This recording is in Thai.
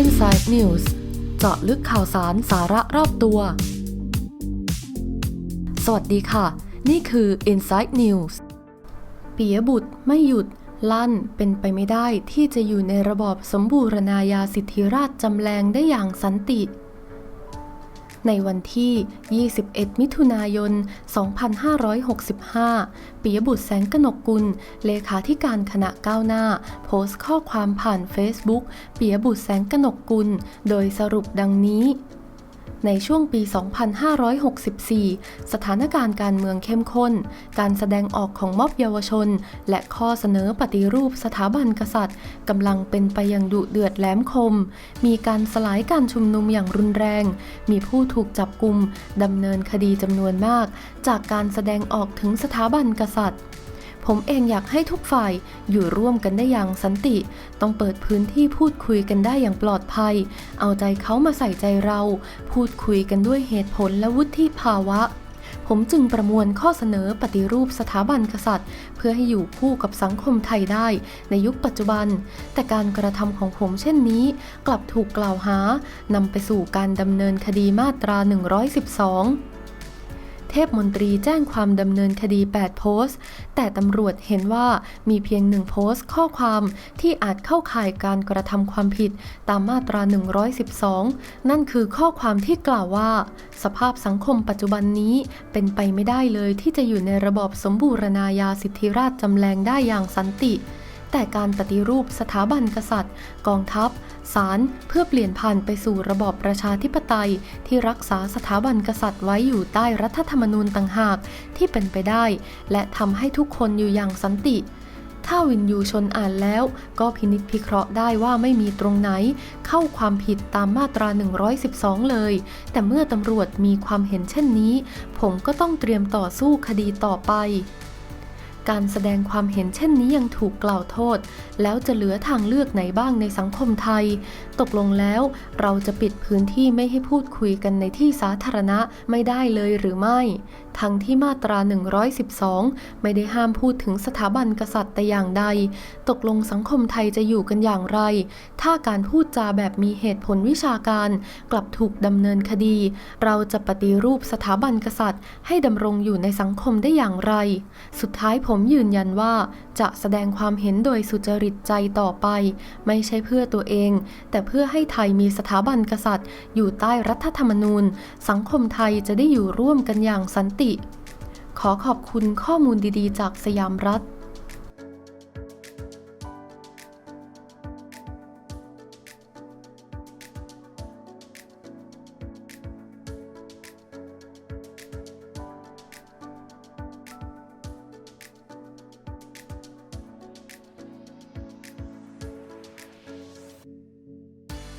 Inside News เจาะลึกข่าวสารสาระรอบตัว สวัสดีค่ะ นี่คือ Inside News ปิยบุตรไม่หยุดลั่นเป็นไปไม่ได้ที่จะอยู่ในระบอบสมบูรณาญาสิทธิราชจำแรงได้อย่างสันติ ในวันที่ 21 มิถุนายน 2565 ปิยบุตรแสงกนกกุล เลขาธิการคณะก้าวหน้า โพสต์ข้อความผ่าน Facebook ปิยบุตรแสงกนกกุล โดยสรุปดังนี้ ในช่วงปี 2564 สถานการณ์การเมืองเข้มข้น การแสดงออกของม็อบเยาวชน และข้อเสนอปฏิรูปสถาบันกษัตริย์กำลังเป็นไปอย่างดุเดือดแหลมคม มีการสลายการชุมนุมอย่างรุนแรง มีผู้ถูกจับกุมดำเนินคดีจำนวนมาก จากการแสดงออกถึงสถาบันกษัตริย์ ผมเองอยากให้ทุกฝ่ายอยู่ร่วมกันได้อย่างสันติ ต้องเปิดพื้นที่พูดคุยกันได้อย่างปลอดภัย เอาใจเขามาใส่ใจเรา พูดคุยกันด้วยเหตุผลและวุฒิภาวะผมจึงประมวลข้อเสนอปฏิรูปสถาบันกษัตริย์ เพื่อให้อยู่คู่กับสังคมไทยได้ในยุคปัจจุบัน แต่การกระทำของผมเช่นนี้ กลับถูกกล่าวหานำไปสู่การดำเนินคดีมาตรา 112 เทพมนตรีแจ้งความดำเนินคดี 8 โพสต์ แต่ตำรวจเห็นว่ามีเพียงหนึ่งโพสต์ข้อความที่อาจเข้าข่ายการกระทำความผิดตามมาตรา 112 นั่นคือข้อความที่กล่าวว่า สภาพสังคมปัจจุบันนี้เป็นไปไม่ได้เลยที่จะอยู่ในระบอบสมบูรณาญาสิทธิราชจำแรงได้อย่างสันติ แต่การปฏิรูปสถาบันกษัตริย์ กองทัพ ศาลเพื่อเปลี่ยนผ่านไปสู่ระบอบประชาธิปไตย ที่รักษาสถาบันกษัตริย์ไว้อยู่ใต้รัฐธรรมนูญต่างหากที่เป็นไปได้ และทำให้ทุกคนอยู่อย่างสันติถ้าวินยูชนอ่านแล้วก็พินิจพิเคราะห์ได้ว่าไม่มีตรงไหน เข้าความผิดตามมาตรา 112 เลย แต่เมื่อตำรวจมีความเห็นเช่นนี้ ผมก็ต้องเตรียมต่อสู้คดีต่อไป การแสดงความเห็นเช่นนี้ยังถูกกล่าวโทษ แล้วจะเหลือทางเลือกไหนบ้างในสังคมไทย ตกลงแล้วเราจะปิดพื้นที่ไม่ให้พูดคุยกันในที่สาธารณะไม่ได้เลยหรือไม่ ทั้งที่มาตรา 112 ไม่ได้ห้ามพูดถึงสถาบันกษัตริย์แต่อย่างใด ตกลงสังคมไทยจะอยู่กันอย่างไร ถ้าการพูดจาแบบมีเหตุผลวิชาการ กลับถูกดำเนินคดี เราจะปฏิรูปสถาบันกษัตริย์ ให้ดำรงอยู่ในสังคมได้อย่างไร สุดท้ายผมผมยืนยันว่าจะแสดงความเห็นโดยสุจริตใจต่อไป ไม่ใช่เพื่อตัวเอง แต่เพื่อให้ไทยมีสถาบันกษัตริย์ อยู่ใต้รัฐธรรมนูญ สังคมไทยจะได้อยู่ร่วมกันอย่างสันติ ขอขอบคุณข้อมูลดีๆ จากสยามรัฐ